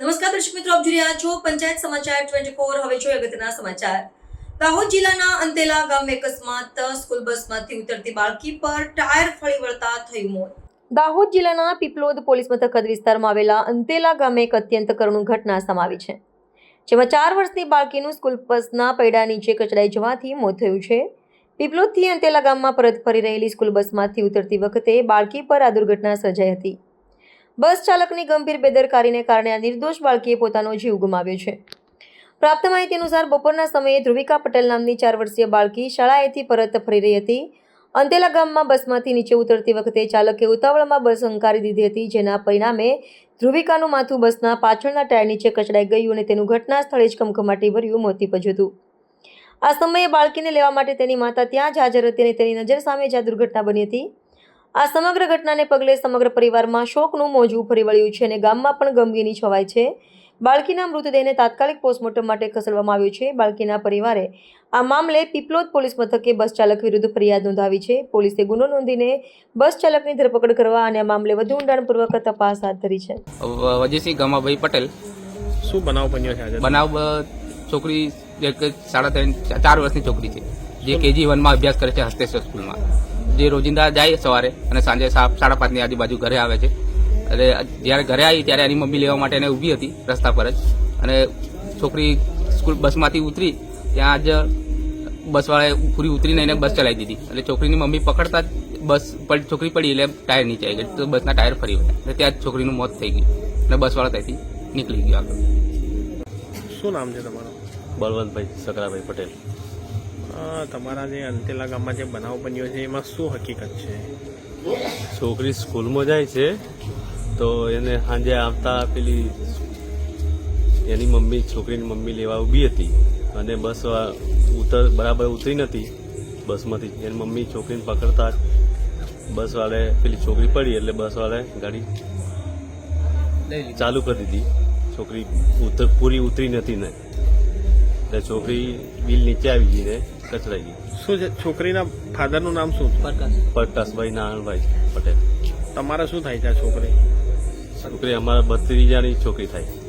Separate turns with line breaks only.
નમસ્કાર દર્શક મિત્રો, આપ જોઈ રહ્યા છો પંચાયત સમાચાર ટ્વેન્ટી ફોર હવે જોઈએ અગત્યના સમાચાર. દાહોદ જિલ્લાના અંતેલા ગામે અકસ્માત, સ્કૂલ બસમાંથી ઉતરતી બાળકી પર ટાયર ફળી વળતા થયું મોત. દાહોદ જિલ્લાના પીપલોદ પોલીસ મથક હદ વિસ્તારમાં આવેલા અંતેલા ગામે એક અત્યંત કરુણ ઘટના સમાવી છે, જેમાં ચાર વર્ષની બાળકીનું સ્કૂલ બસના પૈડા નીચે કચડાઈ જવાથી મોત થયું છે. પીપલોદથી અંતેલા ગામમાં પરત ફરી રહેલી સ્કૂલ બસમાંથી ઉતરતી વખતે બાળકી પર આ દુર્ઘટના સર્જાઈ હતી. બસ ચાલકની ગંભીર બેદરકારીને કારણે આ નિર્દોષ બાળકીએ પોતાનો જીવ ગુમાવ્યો છે. પ્રાપ્ત માહિતી અનુસાર બપોરના સમયે ધ્રુવિકા પટેલ નામની ચાર વર્ષીય બાળકી શાળાએથી પરત ફરી રહી હતી. અંતેલા ગામમાં બસમાંથી નીચે ઉતરતી વખતે ચાલકે ઉતાવળમાં બસ હંકારી દીધી હતી, જેના પરિણામે ધ્રુવિકાનું માથું બસના પાછળના ટાયર નીચે કચડાઈ ગયું અને તેનું ઘટના સ્થળે જ કમકમાટી ભર્યું મોત નીપજ્યું હતું. આ સમયે બાળકીને લેવા માટે તેની માતા ત્યાં જ હાજર હતી અને તેની નજર સામે જ આ દુર્ઘટના બની હતી. આ સમગ્ર ઘટનાને પગલે સમગ્ર પરિવારમાં શોકનું મોજું ફરી વળ્યું છે અને ગામમાં પણ ગમગીની છવાય છે. બાળકીના મૃતદેહને તાત્કાલિક પોસ્ટમોર્ટમ માટે ખસેડવામાં આવ્યો છે. બાળકીના પરિવારે આ મામલે પીપલોદ પોલીસ મથકે બસ ચાલક વિરુદ્ધ ફરિયાદ નોંધાવી છે. પોલીસે ગુનો નોંધીને બસ ચાલકની ધરપકડ કરવા અને આ મામલે વધુ ઊંડાણપૂર્વક તપાસ હાથ ધરી છે.
વજયસિંહ ગમાભાઈ પટેલ.
શું બનાવ બન્યો છે
બનાવ છોકરી એક સાડા ત્રણ ચાર વર્ષની છોકરી છે. જે કેજી વનમાં અભ્યાસ કરે છે હસ્તેશ્વર સ્કૂલમાં. જે રોજિંદા જાય સવારે અને સાંજે સાડા પાંચની આજુબાજુ ઘરે આવે છે. એટલે જ્યારે ઘરે આવી ત્યારે એની મમ્મી લેવા માટે એને ઊભી હતી રસ્તા પર જ. અને છોકરી સ્કૂલ બસમાંથી ઉતરી ત્યાં જ બસવાળાએ પૂરી ઉતરીને એને બસ ચલાવી દીધી. એટલે છોકરીની મમ્મી પકડતા જ બસ પડ- છોકરી પડી એટલે ટાયર નીચે આવી ગઈ તો બસના ટાયર ફરી વળ્યા. એટલે ત્યાં જ છોકરીનું મોત થઈ ગયું. અને બસવાળા ત્યાંથી નીકળી ગયો આગળ.
શું નામ છે તમારું?
બળવંતભાઈ સકરાભાઈ પટેલ.
તમારા જે અંતેલા ગામમાં જે બનાવ બન્યો છે એમાં શું હકીકત છે?
છોકરી સ્કૂલમાં જાય છે તો એને સાંજે આવતા પેલી એની મમ્મી છોકરીની મમ્મી લેવા ઊભી હતી અને બસ ઉતર બરાબર ઉતરી નથી બસમાંથી. એની મમ્મી છોકરીને પકડતા બસવાળે પેલી છોકરી પડી એટલે બસવાળે ગાડી ચાલુ કરી દીધી. છોકરી ઉતર પૂરી ઉતરી નથી ને. એટલે છોકરી બિલ નીચે આવી ગઈ ને. કચડાઈ ગઈ
શું છે? છોકરીના ફાધરનું નામ શું? પ્રકાશ.
પ્રકાશભાઈ નારાયણભાઈ પટેલ.
તમારે શું થાય છે આ છોકરી?
છોકરી અમારા ભત્રીજાની છોકરી થાય